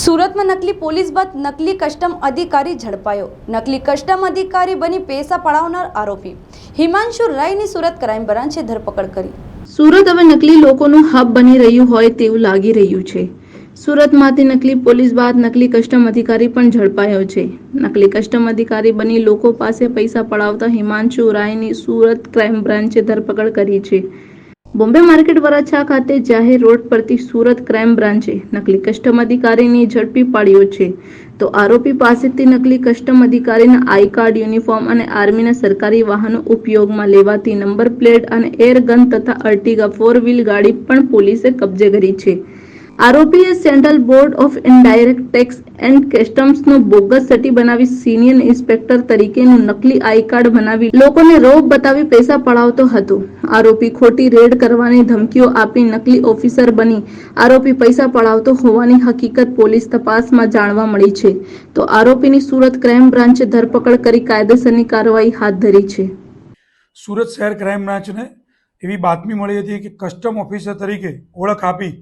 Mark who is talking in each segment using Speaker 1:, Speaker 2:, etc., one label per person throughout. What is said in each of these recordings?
Speaker 1: સુરતમાં નકલી પોલીસ બાદ નકલી કસ્ટમ અધિકારી ઝડપાયો. નકલી કસ્ટમ અધિકારી બની પૈસા પડાવનાર આરોપી. હિમાંશુ રાયની સુરત ક્રાઇમ બ્રાન્ચે ધરપકડ કરી.
Speaker 2: સુરત હવે નકલી લોકોનું હબ બની રહ્યું હોય તેવું લાગી રહ્યું છે. સુરતમાંથી નકલી પોલીસ બાદ નકલી કસ્ટમ અધિકારી પણ ઝડપાયો છે. નકલી કસ્ટમ અધિકારી બની લોકો પાસે પૈસા પડાવતા હિમાંશુ રાયની સુરત ક્રાઇમ બ્રાન્ચે ધરપકડ કરી છે. બોમ્બે માર્કેટ વરાછા ખાતે જાહેર રોડ પરથી સુરત ક્રાઇમ બ્રાન્ચે નકલી કસ્ટમ અધિકારીની ઝડપી પાડ્યો છે. તો આરોપી પાસેથી નકલી કસ્ટમ અધિકારીના આઈ કાર્ડ, યુનિફોર્મ અને આર્મીના સરકારી વાહનો ઉપયોગમાં લેવાતી નંબર પ્લેટ અને એર ગન તથા અર્ટિગા ફોર વ્હીલ ગાડી પણ પોલીસે કબજે કરી છે. આરોપીએ central board of indirect tax and કસ્ટમ્સનો bogus સટી બનાવી સિનિયર ઇન્સ્પેક્ટર તરીકેનું નકલી આઈ કાર્ડ બનાવી લોકોને રોબ બતાવી પૈસા પડાવતો હતો. આરોપી ખોટી રેડ કરવાની ધમકીઓ આપી નકલી ઓફિસર બની. આરોપી પૈસા પડાવતો હોવાની હકીકત પોલીસ તપાસમાં જાણવા મળી છે. તો આરોપીની સુરત ક્રાઇમ બ્રાન્ચે ધરપકડ કરી કાયદેસરની કાર્યવાહી હાથ ધરી છે.
Speaker 3: સુરત શહેર ક્રાઇમ બ્રાન્ચને એવી બાતમી મળી હતી કે કસ્ટમ ઓફિસર તરીકે ઓળખ આપી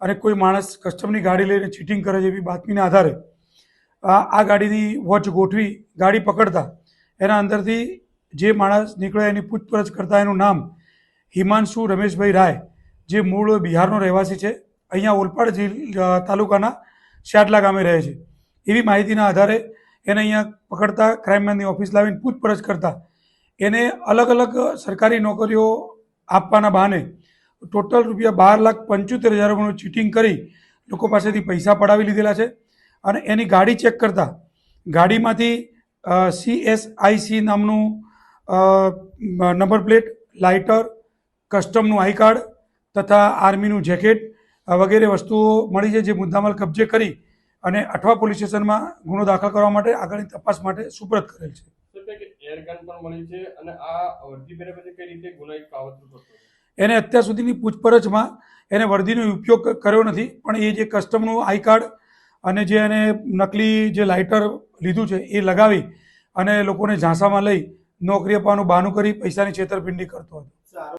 Speaker 3: અને કોઈ માણસ કસ્ટમની ગાડી લઈને ચીટિંગ કરે છે એવી બાતમીના આધારે, આ ગાડીની વોચ ગોઠવી, ગાડી પકડતા, એના અંદરથી જે માણસ નીકળે એની પૂછપરછ કરતા એનું નામ હિમાંશુ રમેશભાઈ રાય, જે મૂળ બિહારનો રહેવાસી છે, અહીંયા ઓલપાડ જિલ્લા તાલુકાના શાટલા ગામે રહે છે. એવી માહિતીના આધારે એને અહીંયા પકડતા ક્રાઇમમેનની ઓફિસ લાવીને પૂછપરછ કરતા, એને અલગ અલગ સરકારી નોકરીઓ આપવાના બહાને ટોટલ રૂપિયા બાર લાખ પંચોતેર હજાર રૂપિયાનું ચીટિંગ કરી લોકો પાસેથી પૈસા પડાવી લીધેલા છે અને એની ગાડી ચેક કરતા ગાડીમાંથી સી એસ આઈ સી નામનું નંબર પ્લેટ લાઇટર કસ્ટમનું આઈ કાર્ડ તથા આર્મીનું જેકેટ વગેરે વસ્તુઓ મળી છે જે મુદ્દામાલ કબજે કરી અને અઠવા પોલીસ સ્ટેશનમાં ગુનો દાખલ કરવા માટે આગળની તપાસ માટે સુપ્રત કરેલ છે
Speaker 4: પણ મળી છે અને આ?
Speaker 3: એને અત્યાર સુધીની પૂછપરછમાં એને વર્દીનો ઉપયોગ કર્યો નથી, પણ એ જે કસ્ટમનું આઈ કાર્ડ અને જે એને નકલી જે લાઇટર લીધું છે એ લગાવી અને લોકોને ઝાંસામાં લઈ નોકરી આપવાનું બહાનું કરી પૈસાની છેતરપિંડી કરતો હતો.